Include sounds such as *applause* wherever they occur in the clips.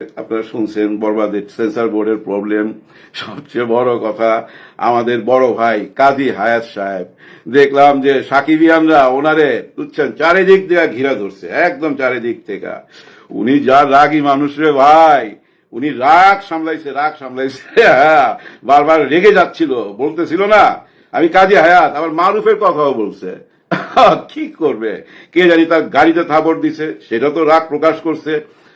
আপনারা শুনছেন বরবাদের সেন্সার বোর্ডের প্রবলেম। সবচেয়ে বড় কথা, আমাদের বড় ভাই কাজী হায়াত সাহেব। দেখলাম যে সাকিবিয়ানরা ওনারে বুঝছেন, চারিদিক থেকে ঘিরা ধরছে, একদম চারিদিক থেকে। উনি যা রাগী মানুষ রে ভাই, উনি রাগ সামলাইছে রাগ সামলাইছে। *laughs* বারবার রেগে যাচ্ছিল, বলতেছিল না, আমি কাজী হায়াত আবার মারুফের কথাও বলছে। *laughs* কি করবে? কে জানি তার গাড়িতে থাপড় দিছে, সেটা তো রাগ প্রকাশ করছে।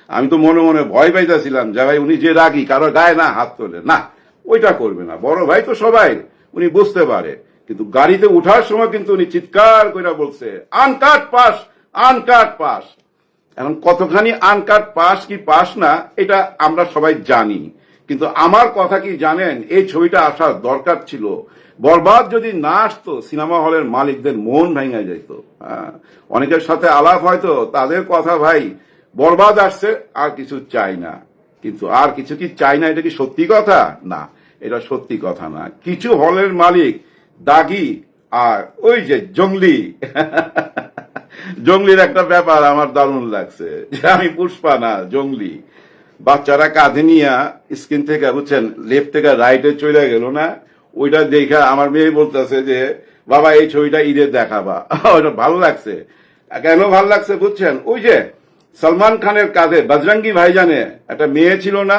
আমি তো মনে মনে ভয় পাইতেছিলাম যে ভাই উনি যে রাগি কারও গায়ে না হাত তোলে। না ওইটা করবে না। বড় ভাই তো সবাই উনি বুঝতে পারে। কিন্তু গাড়িতে উঠার সময় কিন্তু উনি চিৎকার করে বলছে আনকাট পাস আনকাট পাস এখন কতখানি আনকাট পাস কি পাস না এটা আমরা সবাই জানি। কিন্তু আমার কথা কি জানেন এই ছবিটা আসার দরকার ছিল। বরবাদ যদি না আসতো সিনেমা হলের মালিকদের মন ভেঙে যেত হ্যাঁ, অনেকের সাথে আলাপ হয়তো তাদের কথা ভাই বরবাদ আসছে, আর কিছু চাই না। কিন্তু আর কিছু কি চাই না, এটা কি সত্যি কথা? না, এটা সত্যি কথা না। কিছু হলের মালিক দাগি আর ওই যে জঙ্গলি। জঙ্গলির একটা ব্যাপার আমার দারুণ লাগছে। আমি পুষ্পা না, জঙ্গলি। বাচ্চারা কাঁধে নিয়ে স্ক্রিন থেকে, বুঝছেন, লেফট থেকে রাইটে চলে গেল না? ওইটা দেখা আমার মেয়ে বলতেছে যে, বাবা, এই ছবিটা ঈদে দেখাবা। *laughs* ওইটা ভালো লাগছে। কেন ভালো লাগছে, বুঝছেন? ওই যে সলমান খানের কাজে বজরঙ্গি ভাইজানে একটা মেয়ে ছিল না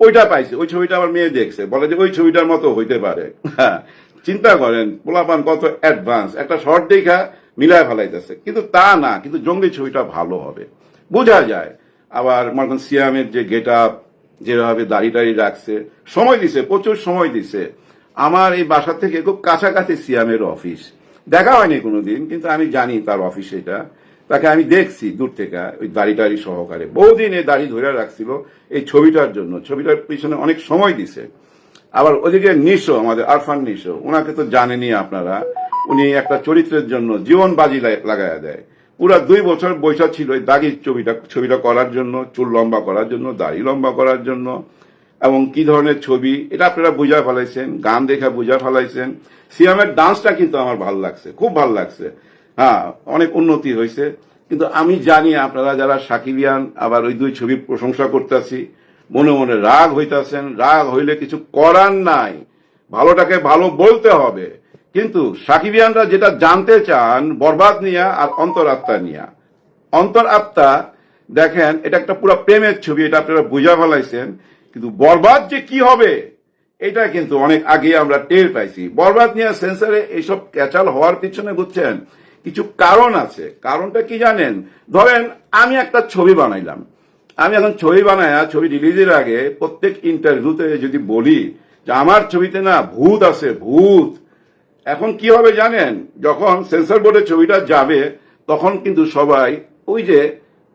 ওইটা পাইছে। ওই ছবিটা আমার মেয়ে দেখছে। বলে যে ওই ছবিটার মতো হইতে পারে। হ্যাঁ, চিন্তা করেন পোলাপান কত অ্যাডভান্স একটা শর্ট দেখা মিলায় ফেলাইতেছে। কিন্তু তা না কিন্তু জঙ্গলি ছবিটা ভালো হবে। বোঝা যায় আবার মনে সিয়ামের যে গেট আপ যেভাবে দাড়ি টাড়ি রাখছে সময় দিছে প্রচুর সময় দিছে। আমার এই বাসা থেকে খুব কাছাকাছি সিয়ামের অফিস। দেখা হয়নি কোনোদিন কিন্তু আমি জানি তার অফিস এটা। তাকে আমি দেখছি দূর থেকে, ওই দাড়ি টাড়ি সহকারে। বহুদিন এই দাড়ি ধরে রাখছিল এই ছবিটার জন্য। ছবিটার পিছনে অনেক সময় দিছে। আবার ওদিকে নিশো, আমাদের আরফান নিশো, ওনাকে তো জানেনই আপনারা, উনি একটা চরিত্রের জন্য জীবন বাজি লাগাইয়া দেয়। পুরা দুই বছর বৈশা ছিল এই দাগির ছবিটা ছবিটা করার জন্য, চুল লম্বা করার জন্য, দাড়ি লম্বা করার জন্য, এবং কি ধরনের ছবি, এটা আপনারা বুঝা ফেলাইছেন, গান দেখা বুঝা ফেলাইছেন। সিয়ামের ডান্সটা কিন্তু আমার ভালো লাগছে, খুব ভালো লাগছে। হ্যাঁ অনেক উন্নতি হয়েছে। কিন্তু আমি জানি আপনারা যারা সাকিবিয়ান, আবার ওই দুই ছবি প্রশংসা করতেছি, মনে মনে রাগ হইতাছেন। রাগ হইলে কিছু করার নাই। ভালোটাকে ভালো বলতে হবে। কিন্তু সাকিবিয়ানরা যেটা জানতে চান, বরবাদ নিয়া আর অন্তরাত্মা নিয়া। অন্তর আত্মা, দেখেন, এটা একটা পুরো প্রেমের ছবি, এটা আপনারা বুঝা ফেলাইছেন। কিন্তু বরবাদ যে কি হবে, এটা কিন্তু অনেক আগে আমরা টের পাইছি। বরবাদ নিয়ে সেন্সারে এইসব ক্যাচাল হওয়ার পিছনে বুঝছেন কিছু কারণ আছে। কারণটা কি জানেন? ধরেন, আমি একটা ছবি বানাইলাম। আমি এখন ছবি বানায়া, ছবি রিলিজের আগে প্রত্যেক ইন্টারভিউতে যদি বলি যে আমার ছবিতে না ভূত আছে, ভূত। এখন কি হবে জানেন? যখন সেন্সর বোর্ডে ছবিটা যাবে, তখন কিন্তু সবাই ওই যে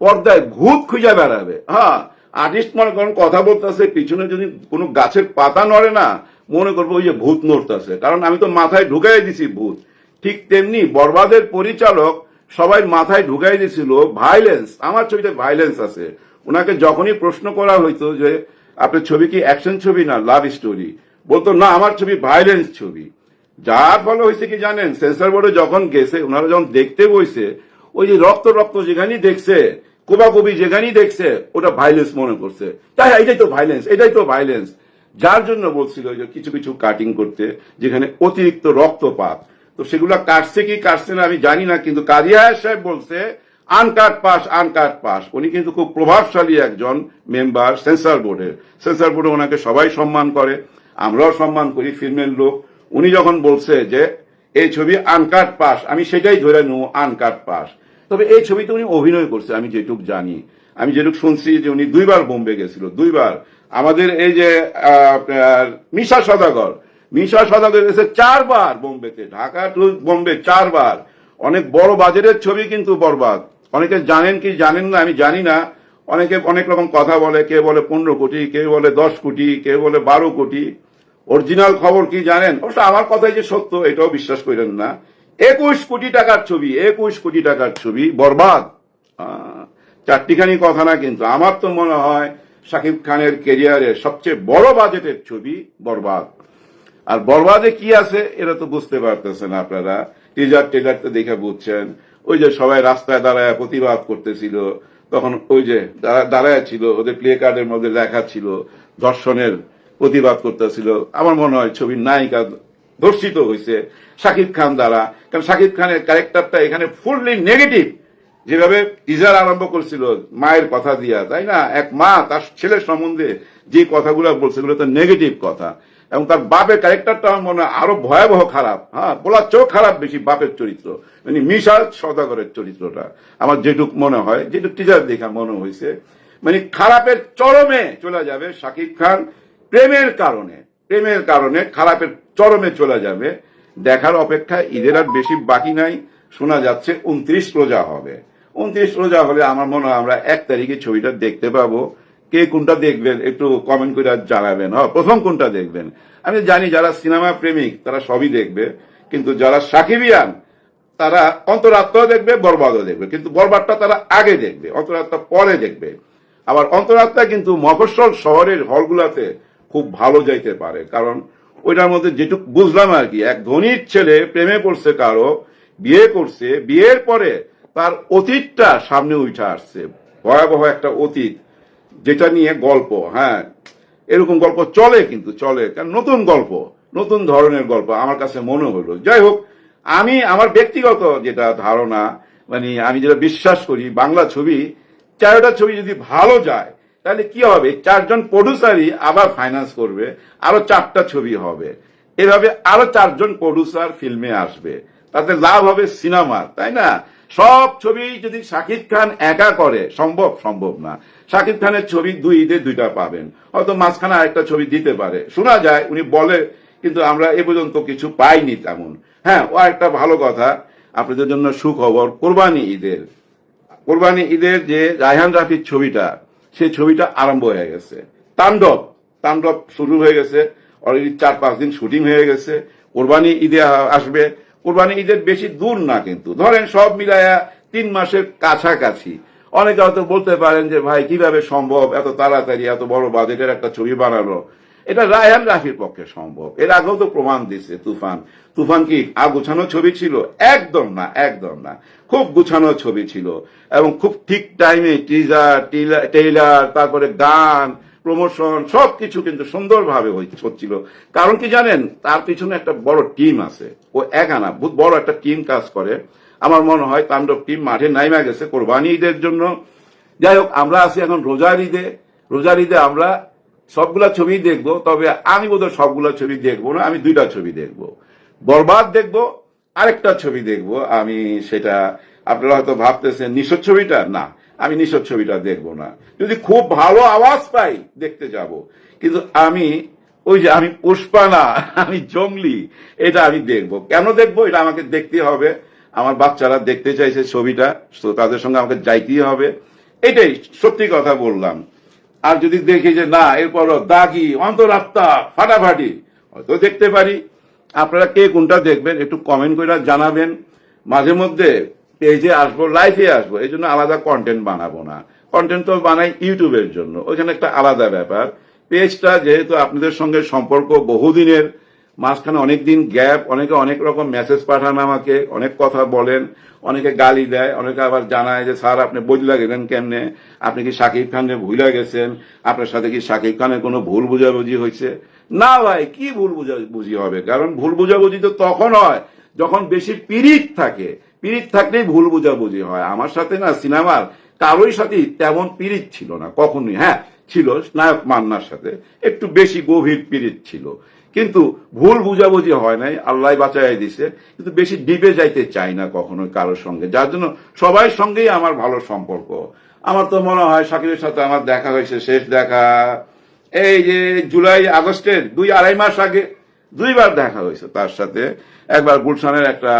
পর্দায় ভূত খুঁজে বেড়াবে। হ্যাঁ আর্টিস্ট মনে করেন কথা বলতেছে, পিছনে যদি কোনো গাছের পাতা নড়ে না, মনে করব ওই যে ভূত নড়তেছে। কারণ আমি তো মাথায় ঢুকাই দিছি ভূত। ঠিক তেমনি বরবাদের পরিচালক সবাই মাথায় ঢুকাই দিছিল ভাইলেন্স আমার ছবিতে ভাইলেন্স আছে। ওনাকে যখনই প্রশ্ন করা হইতো যে আপনার ছবি কি অ্যাকশন ছবি না লাভ স্টোরি বলতো, না, আমার ছবি ভাইলেন্স ছবি। যার ফলে হয়েছে কি জানেন সেন্সর বোর্ডে যখন গেছে, ওনারা যখন দেখতে বইছে, ওই যে রক্ত রক্ত যেখানেই দেখছে, কোবাকুবি যেখানেই দেখছে, ওটা ভাইলেন্স মনে করছে। তাই এটাই তো ভাইলেন্স এটাই তো ভাইলেন্স যার জন্য বলছিল যে, কিছু কিছু কাটিং করতে, যেখানে অতিরিক্ত রক্তপাত। তো সেগুলো কাটছে কি কাটছে না আমি জানি না, কিন্তু কাদিয়া সাহেব বলছে, আনকাট পাস আনকাট পাস। উনি কিন্তু খুব প্রভাবশালী একজন মেম্বার সেন্সর বোর্ডের। সেন্সর বোর্ডে ওনাকে সবাই সম্মান করে, আমরাও সম্মান করি, ফিল্মের লোক। উনি যখন বলছে যে, এই ছবি আনকাট পাস, আমি সেটাই ধরে নেব, আনকাট পাস। তবে এই ছবিতে উনি অভিনয় করছে, আমি যেটুক জানি। আমি যেটুক শুনছি যে উনি দুইবার বোম্বে গেছিল, দুইবার। আমাদের এই যে মিশা সদাগর মিশা সদাগর গেছে চারবার বোম্বেতে ঢাকা টু বোম্বে চারবার। অনেক বড় বাজারের ছবি কিন্তু বরবাদ। অনেকে জানেন কি জানেন না, আমি জানি না। অনেকে অনেক রকম কথা বলে, কে বলে পনেরো কোটি, কে বলে দশ কোটি, কে বলে বারো কোটি। অরিজিনাল খবর কি জানেন? অবশ্য আমার কথাই যে সত্য, এটাও বিশ্বাস করেন না। একুশ কোটি টাকার ছবি, একুশ কোটি টাকার ছবি, বরবাদ। চারটিখানি কথা না কিন্তু। আমার তো মনে হয় শাকিব খানের কেরিয়ারের সবচেয়ে বড় বাজেটের ছবি বরবাদ। আর বরবাদে কি আছে, এটা তো বুঝতে পারতেছেন আপনারা। টিজার, টেজার তো দেখে বুঝছেন। ওই যে সবাই রাস্তায় দাঁড়ায় প্রতিবাদ করতেছিল, তখন ওই যে দাঁড়া- দাঁড়ায় ছিল, ওদের প্লে কার্ডের মধ্যে লেখা ছিল, ধর্ষণের প্রতিবাদ করতেছিল। আমার মনে হয় ছবির নায়িকা ধর্ষিত হয়েছে, শাকিব খান দ্বারা। কারণ শাকিব খানের ক্যারেক্টারটা এখানে ফুললি নেগেটিভ যেভাবে টিজার আরম্ভ করছিল, মায়ের কথা দিয়া, তাই না? এক মা তার ছেলের সম্বন্ধে যে কথাগুলো বলছে, সেগুলো তো নেগেটিভ কথা। এবং তার বাপের ক্যারেক্টারটা আমার মনে হয় আরও ভয়াবহ খারাপ। হ্যাঁ বলার চেয়েও খারাপ বেশি বাপের চরিত্র। মানে মিশাল সদাগরের চরিত্রটা। আমার যেটুক মনে হয়, যেটুক টিজার দেখা মনে হয়েছে মানে খারাপের চরমে চলে যাবে শাকিব খান প্রেমের কারণে। প্রেমের কারণে খারাপের চরমে চলে যাবে। দেখার অপেক্ষা ঈদের আর বেশি বাকি নাই। শোনা যাচ্ছে উনত্রিশ রোজা হবে। উনত্রিশ রোজা হলে আমার মনে হয় আমরা এক তারিখে ছবিটা দেখতে পাবো। কে কোনটা দেখবেন, একটু কমেন্ট করে জানাবেন। হ্যাঁ প্রথম কোনটা দেখবেন? আমি জানি যারা সিনেমা প্রেমিক, তারা সবই দেখবে, কিন্তু যারা সাকিবিয়ান, তারা অন্তরাত্মা দেখবে, বরবাদও দেখবে। কিন্তু বরবাদটা তারা আগে দেখবে, অন্তরাত্মা পরে দেখবে। আবার অন্তরাত্মা কিন্তু মফস্বল শহরের হলগুলাতে খুব ভালো যাইতে পারে, কারণ ওইটার মধ্যে যেটুকু বুঝলাম আর কি, এক ধনীর ছেলে প্রেমে পড়ছে কারও, বিয়ে করছে, বিয়ের পরে তার অতীতটা সামনে উঠে আসছে। ভয়াবহ একটা অতীত। যেটা নিয়ে গল্প হ্যাঁ। এরকম গল্প চলে কিন্তু, চলে। কারণ নতুন গল্প, নতুন ধরনের গল্প আমার কাছে মনে হলো। যাই হোক, আমি আমার ব্যক্তিগত যেটা ধারণা মানে আমি যেটা বিশ্বাস করি, বাংলা ছবি, চারটা ছবি যদি ভালো যায়, তাহলে কি হবে? চারজন প্রডিউসারই আবার ফাইন্যান্স করবে, আরও চারটা ছবি হবে। এভাবে আরও চারজন প্রডিউসার ফিল্মে আসবে। তাতে লাভ হবে সিনেমার তাই না? সব ছবি যদি শাকিব খান একা করে, সম্ভব সম্ভব না। শাকিব খানের ছবি দুই ঈদে দুইটা পাবেন। হয়তো মাঝখানে আরেকটা ছবি দিতে পারে। শোনা যায়, উনি বলে, কিন্তু আমরা এ পর্যন্ত কিছু পাইনি তেমন। হ্যাঁ ও একটা ভালো কথা, আপনাদের জন্য সুখবর, কোরবানি ঈদের। কোরবানি ঈদের যে রায়হান রাফির ছবিটা, সেই ছবিটা আরম্ভ হয়ে গেছে। তাণ্ডব তাণ্ডব শুরু হয়ে গেছে। অলরেডি চার পাঁচ দিন শুটিং হয়ে গেছে। কোরবানি ঈদে আসবে। কোরবানি ঈদের বেশি দূর না কিন্তু। ধরেন সব মিলায়া তিন মাসের কাছাকাছি। অনেকে হয়তো বলতে পারেন যে, ভাই, কীভাবে সম্ভব? এত তাড়াতাড়ি, এত বড় বাজেটের একটা ছবি বানানো এটা রায়হান রাফির পক্ষে সম্ভব। এর আগেও তো প্রমাণ দিচ্ছে তুফান। তুফান কি আগুছানো ছবি ছিল? একদম না একদম না। খুব গুছানো ছবি ছিল এবং খুব ঠিক টাইমে টিজার টেইলার তারপরে গান প্রমোশন সবকিছু কিন্তু সুন্দরভাবে হচ্ছিল। কারণ কি জানেন? তার পিছনে একটা বড় টিম আছে। ও একা না, বহুত বড় একটা টিম কাজ করে। আমার মনে হয় তাণ্ডব টিম মাঠে নাইমা গেছে কোরবানি ঈদের জন্য। যাই হোক, আমরা আছি এখন রোজার ঈদে। রোজার ঈদে আমরা সবগুলা ছবি দেখব, তবে আমি বোধহয় সবগুলা ছবি দেখব না, আমি দুইটা ছবি দেখব। বরবাদ দেখব, আরেকটা ছবি দেখব আমি, সেটা আপনারা হয়তো ভাবতেছেন, নিশোর ছবিটা? না আমি নিশোর ছবিটা দেখব না। যদি খুব ভালো আওয়াজ পাই, দেখতে যাব। কিন্তু আমি, ওই যে আমি পুষ্পা না আমি জঙ্গলি, এটা আমি দেখব। কেন দেখব? এটা আমাকে দেখতে হবে। আমার বাচ্চারা দেখতে চাইছে ছবিটা তাদের সঙ্গে আমাকে যাইতেই হবে। এটাই সত্যি কথা বললাম। আর যদি দেখি যে না এরপর দাগি, অন্তরাত্মা, ফাটাফাটি, হয়তো দেখতে পারি। আপনারা কে কোনটা দেখবেন, একটু কমেন্ট করে জানাবেন। মাঝে মধ্যে পেজে আসব লাইফে আসব, এই জন্য আলাদা কন্টেন্ট বানাবো না। কন্টেন্ট তো বানাই ইউটিউবের জন্য। ওইখানে একটা আলাদা ব্যাপার। পেজটা যেহেতু আপনাদের সঙ্গে সম্পর্ক বহুদিনের, মাঝখানে অনেক দিন গ্যাপ অনেকে অনেক রকম মেসেজ পাঠান আমাকে, অনেক কথা বলেন, অনেকে গালি দেয়, অনেকে আবার জানায় যে, স্যার, আপনি বদলা গেলেন কেমনে? আপনি কি শাকিব খানের ভুলে গেছেন? আপনার সাথে কি শাকিব খানের কোনো ভুল বুঝাবুঝি হয়েছে? না ভাই, কি ভুল বুঝাবুঝি হবে? কারণ ভুল বুঝাবুঝি তো তখন হয়, যখন বেশি পিরিত থাকে। পিরিত থাকলেই ভুল বোঝাবুঝি হয়। আমার সাথে না সিনেমার কারোই সাথে তেমন পিরিত ছিল না, কখনোই। হ্যাঁ ছিল নায়ক মান্নার সাথে, একটু বেশি গভীর পিরিত ছিল। কিন্তু ভুল বুঝাবুঝি হয় নাই, আল্লাহ বাঁচাই দিছে। কিন্তু বেশি ডিপে যাইতে চাই না কখনো কারোর সঙ্গে। যার জন্য সবাই সঙ্গেই আমার ভালো সম্পর্ক। আমার তো মনে হয় শাকিরের সাথে আমার দেখা হয়েছে, শেষ দেখা। এই যে জুলাই, আগস্টের দুই আড়াই মাস আগে দুইবার দেখা হয়েছে তার সাথে। একবার গুলশানের একটা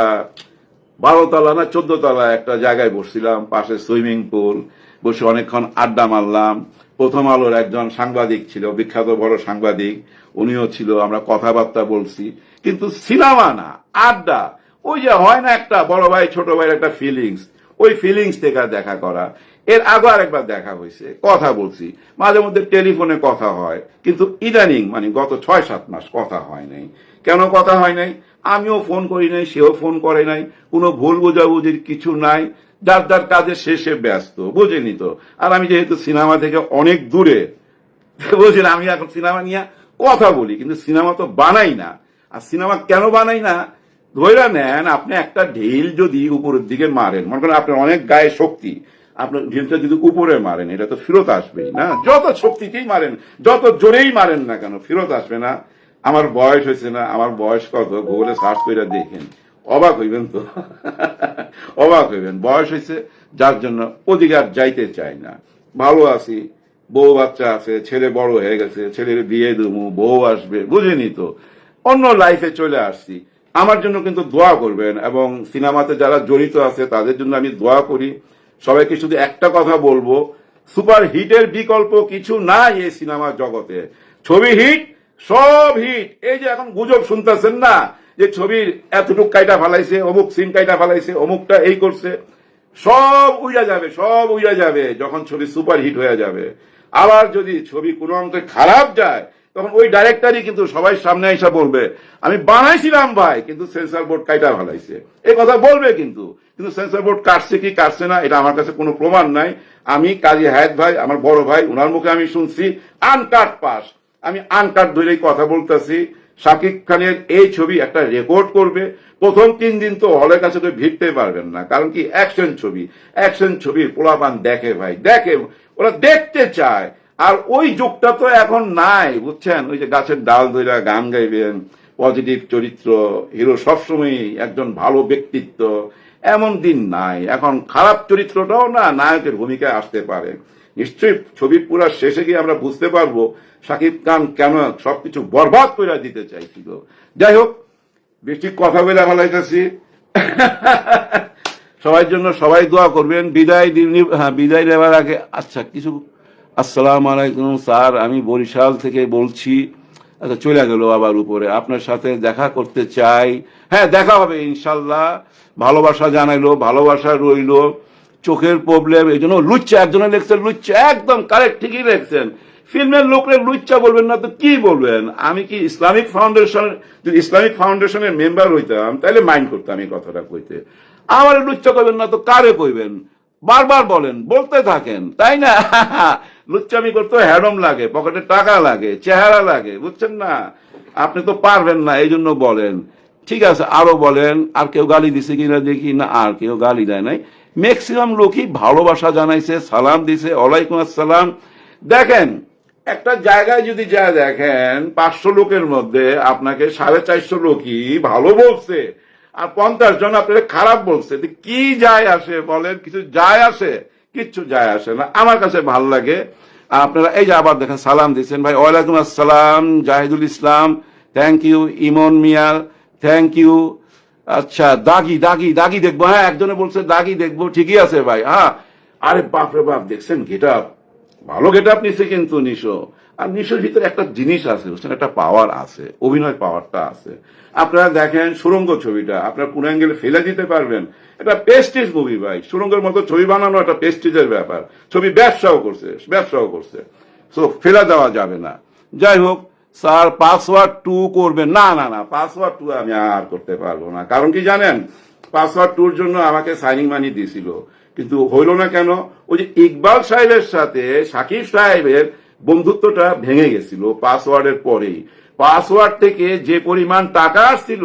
বারো তলা না, চোদ্দ তলা একটা জায়গায় বসছিলাম, পাশে সুইমিং পুল, বসে অনেকক্ষণ আড্ডা মারলাম। প্রথম আলোর একজন সাংবাদিক ছিল, বিখ্যাত বড় সাংবাদিক, উনিও ছিল, আমরা কথাবার্তা বলছি, কিন্তু সিনেমা না, আড্ডা। ওই যে হয় না একটা বড় ভাই, ছোট ভাইয়ের একটা ফিলিংস ওই ফিলিংস থেকে দেখা করা। এর আগে আরেকবার দেখা হয়েছে, কথা বলছি। মাঝে মধ্যে টেলিফোনে কথা হয়, কিন্তু ইদানিং মানে গত ছয় সাত মাস কথা হয় নাই। কেন কথা হয় নাই? আমিও ফোন করি নাই, সেও ফোন করে নাই, কোনো ভুল বোঝাবুঝির কিছু নাই। যার যার কাজে শেষে ব্যস্ত, বুঝেনি তো। আর আমি যেহেতু সিনেমা থেকে অনেক দূরে বুঝলেন আমি এখন সিনেমা নিয়ে কথা বলি, কিন্তু সিনেমা তো বানাই না। আর সিনেমা কেন বানাই না? ধৈরা নেন, আপনি একটা ঢিল যদি উপরের দিকে মারেন, মনে করেন আপনার অনেক গায়ে শক্তি আপনার ঢিলটা যদি উপরে মারেন, এটা তো ফেরত আসবেই, না? যত শক্তিতেই মারেন, যত জোরেই মারেন না কেন, ফেরত আসবে না? আমার বয়স হয়েছে না, আমার বয়স কত? গুগলে সার্চ করে দেখেন। অবাক হইবেন তো? *laughs* অবাক হইবেন। বয়স হয়েছে, যার জন্য অধিকার যাইতে চাই না। ভালো আছি, বউ বাচ্চা আছে, ছেলে বড় হয়ে গেছে, ছেলের বিয়ে দেবো, বউ আসবে, বুঝেনি তো? অন্য লাইফে চলে আসছি। আমার জন্য কিন্তু দোয়া করবেন এবং সিনেমাতে যারা জড়িত আছে, তাদের জন্য আমি দোয়া করি। সবাইকে শুধু একটা কথা বলব, সুপার হিটের বিকল্প কিছু নাই এই সিনেমা জগতে। ছবি হিট, সব হিট। এই যে এখন গুজব শুনতেছেন না, যে ছবির এতটুক কাইটা ফালাইছে, অমুক সিন কাইটা ফালাইছে, অমুকটা এই করছে, সব উইরা যাবে, সব উইরা যাবে যখন ছবি সুপার হিট হয়ে যাবে। আবার যদি ছবি কোনো অঙ্কে খারাপ যায় তখন ওই ডাইরেক্টরই কিন্তু সবাই সামনে এসে বলবে, আমি বানাইছিলাম ভাই, কিন্তু সেন্সর বোর্ড কাইটা ফেলাইছে এই কথা বলবে কিন্তু কিন্তু সেন্সর বোর্ড কাটছে কি কাটছে না, এটা আমার কাছে কোনো প্রমাণ নাই। আমি কাজী হায়াত ভাই, আমার বড় ভাই ওনার মুখে আমি শুনছি আনকাট পাস আমি আনকাট ধরেই কথা বলতেছি। শাকিব খানের এই ছবি একটা রেকর্ড করবে। প্রথম তিন দিন তো হলের কাছে তো ভিড়তে পারবেন না, কারণ কি? অ্যাকশন ছবি। অ্যাকশন ছবির পোলাপান দেখে ভাই, দেখে। ওরা দেখতে চায়। আর ওই যুগটা তো এখন নাই, বুঝছেন? ওই যে গাছের ডাল ধরে গান গাইবেন পজিটিভ চরিত্র হিরো সবসময় একজন ভালো ব্যক্তিত্ব, এমন দিন নাই। এখন খারাপ চরিত্রটাও না, নায়কের ভূমিকায় আসতে পারে। নিশ্চয়ই ছবি পুরা শেষে গিয়ে আমরা বুঝতে পারব শাকিব খান কেন সবকিছু বরবাদ করে দিতে চাইছিল। যাই হোক, বেশি কথা বলে ফেলাইতেছি *laughs* সবার জন্য সবাই দোয়া করবেন। বিদায় হ্যাঁ বিদায় নেওয়ার আগে আচ্ছা কিছু আসসালাম আলাইকুম, স্যার, আমি বরিশাল থেকে বলছি। আচ্ছা চলে গেল আবার উপরে। আপনার সাথে দেখা করতে চাই। হ্যাঁ দেখা হবে, ইনশাল্লাহ। ভালোবাসা জানাইলো, ভালোবাসা রইল। চোখের প্রবলেম এই জন্য লুচ্চা, একজনে লেখছেন লুচ্চা, একদম কারেক্ট ঠিকই লেখছেন। ফিল্মের লোকরে লুচ্চা বলবেন না তো কি বলবেন? আমি কি ইসলামিক ফাউন্ডেশন যদি ইসলামিক ফাউন্ডেশনের মেম্বার হইতাম, তাহলে মাইন্ড করতাম এই কথাটা কইতে। আমার লুচ্চা করবেন না তো কারে কইবেন? বারবার বলেন, বলতে থাকেন, তাই না? *laughs* লুচ্চামি করতে হ্যাডম লাগে, পকেটে টাকা লাগে, চেহারা লাগে, বুঝছেন না? আপনি তো পারবেন না, এই জন্য বলেন। ঠিক আছে, আরও বলেন, আর কেউ গালি দিছে কিনা দেখি না, আর কেউ গালি দেয় নাই। ম্যাক্সিমাম লোকই ভালোবাসা জানাইছে, সালাম দিছে, ওয়ালাইকুম আসসালাম। দেখেন, একটা জায়গায় যদি যা দেখেন, পাঁচশো লোকের মধ্যে আপনাকে সাড়ে চারশো লোকই ভালো বলছে, আর পঞ্চাশ জন আপনাকে খারাপ বলছে। কি যায় আসে বলেন? কিছু যায় আসে? কিচ্ছু যায় আসে না। আমার কাছে ভালো লাগে। আপনারা এই যে আবার দেখেন, সালাম দিচ্ছেন। ভাই, ওয়ালাইকুম আসসালাম, জাহিদুল ইসলাম। থ্যাংক ইউ ইমন মিয়াল থ্যাংক ইউ আচ্ছা দাগি দাগি দাগি দেখব। হ্যাঁ একজনে বলছে, দাগি দেখব। ঠিকই আছে ভাই। হ্যাঁ। আরে বাপরে বাপ, দেখছেন গেট আপ? ভালো গেট আপ নিছে কিন্তু, নিশো। আর নিশোর ভিতরে একটা জিনিস আছে, বুঝছেন? একটা পাওয়ার আছে, অভিনয় পাওয়ারটা আছে। আপনারা দেখেন সুরঙ্গ ছবিটা, আপনার কোন অ্যাঙ্গেলে ফেলে দিতে পারবেন। এটা পেস্টিজ মুভি ভাই, সুরঙ্গের মতো ছবি বানানো একটা পেস্টিজের ব্যাপার। ছবি ব্যবসাও করছে ব্যবসাও করছে। সো ফেলা দেওয়া যাবে না। যাই হোক, স্যার পাসওয়ার্ড টু করবে না না না পাসওয়ার্ড টু আমি আর করতে পারব না। কারণ কি জানেন? পাসওয়ার্ড টুর জন্য আমাকে সাইনিং মানি দিয়েছিল। কিন্তু হইল না কেন? ওই যে ইকবাল সাহেবের সাথে সাকিব সাহেবের বন্ধুত্বটা ভেঙে গেছিল পাসওয়ার্ডের পরেই। পাসওয়ার্ড থেকে যে পরিমাণ টাকা আসছিল,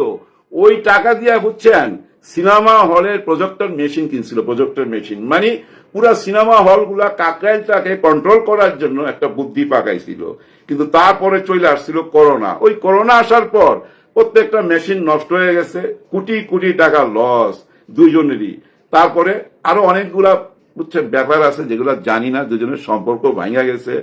ওই টাকা দিয়া বুঝছেন, সিনেমা হলের প্রজেক্টর মেশিন কিনছিল, প্রজেক্টর মেশিন। মানে পুরা সিনেমা হলগুলা কাকরাইলটাকে কন্ট্রোল করার জন্য একটা বুদ্ধি পাকাইছিল। কিন্তু তারপরে চলে আসছিল করোনা। ওই করোনা আসার পর প্রত্যেকটা মেশিন নষ্ট হয়ে গেছে, কোটি কোটি টাকা লস দুইজনেরই। তারপরে আরও অনেকগুলা, বুঝছেন, ব্যাপার আছে যেগুলো জানি না, দুজনের সম্পর্ক ভাঙা গেছে।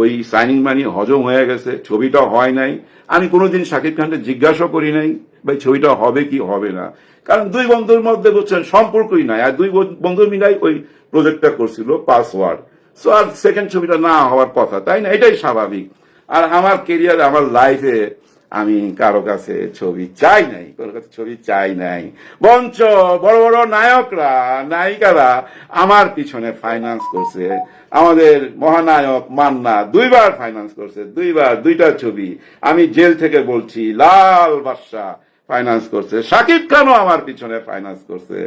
ওই সাইনিং মানি হজম হয়ে গেছে, ছবিটা হয় নাই। আমি কোনোদিন শাকিব খানকে জিজ্ঞাসা করি নাই, ভাই, ছবিটা হবে কি হবে না? কারণ দুই বন্ধুর মধ্যে বলছেন সম্পর্কই নাই। আর দুই বন্ধু মিলাই ওই প্রজেক্টটা করছিল পাসওয়ার্ড সো আর সেকেন্ড ছবিটা না হওয়ার কথা, তাই না? এটাই স্বাভাবিক। আর আমার কেরিয়ার আমার লাইফে আমি কারও কাছে ছবি চাই নাই, কারও কাছে ছবি চাই নাই। বঞ্চ বড় বড় নায়করা, নায়িকারা আমার পিছনে ফাইন্যান্স করছে। আমাদের মহানায়ক মান্না দুইবার ফাইন্যান্স করছে, দুইবার, দুইটা ছবি। আমি জেল থেকে বলছি, লাল বাদশা ফাইন্যান্স করছে। শাকিব খানও আমার পিছনে ফাইন্যান্স করছে।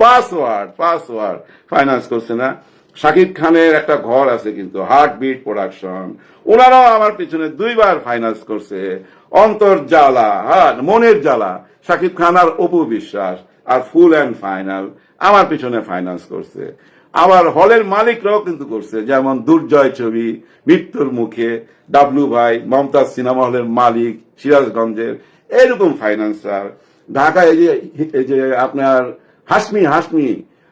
পাসওয়ার্ড পাসওয়ার্ড ফাইন্যান্স করছে না। শাকিব খানের একটা ঘর আছে কিন্তু হার্ট বিট প্রোডাকশন ওনারাও আমার পিছনে দুইবার ফাইন্যান্স করছে। অন্তর জ্বালা হ্যাঁ মনের জ্বালা শাকিব খান আর অপু বিশ্বাস, আর ফুল অ্যান্ড ফাইনাল, আমার পিছনে ফাইন্যান্স করছে। আবার হলের মালিকরাও কিন্তু করছে, যেমন দুর্জয় ছবি, মৃত্যুর মুখে, ডাবলু ভাই, মমতাজ সিনেমা হলের মালিক, সিরাজগঞ্জের, এরকম ফাইন্যান্সার ঢাকায় এই যে এই যে আপনার হাসমি হাসমি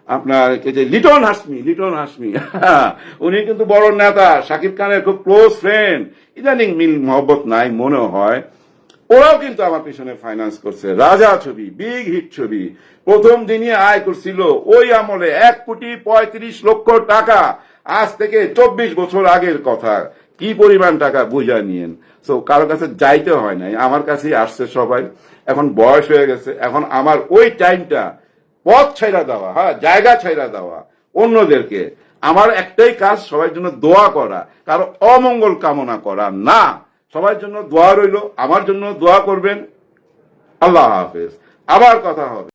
আপনার যে লিটন হাসমি লিটন হাসমি, *laughs* উনি কিন্তু বড় নেতা, শাকিব খানের খুব ক্লোজ ফ্রেন্ড ইদানিং মিল মহব্বত নাই মনে হয়। ওরাও কিন্তু আমার পিছনে ফাইন্যান্স করছে। রাজা ছবি বিগ হিট ছবি। প্রথম দিনই আয় করছিল ওই আমলে এক কোটি পঁয়ত্রিশ লক্ষ টাকা। আজ থেকে চব্বিশ বছর আগের কথা। কি পরিমাণ টাকা বুঝা নিয়েন? সো কারও কাছে যাইতে হয় নাই। আমার কাছেই আসছে সবাই। এখন বয়স হয়ে গেছে। এখন আমার ওই টাইমটা পথ ছাইরা দেওয়া হ্যাঁ জায়গা ছাইরা দেওয়া অন্যদেরকে। আমার একটাই কাজ সবার জন্য দোয়া করা, কারও অমঙ্গল কামনা করা না। সবার জন্য দোয়া রইল, আমার জন্য দোয়া করবেন। আল্লাহ হাফেজ। আবার কথা হবে।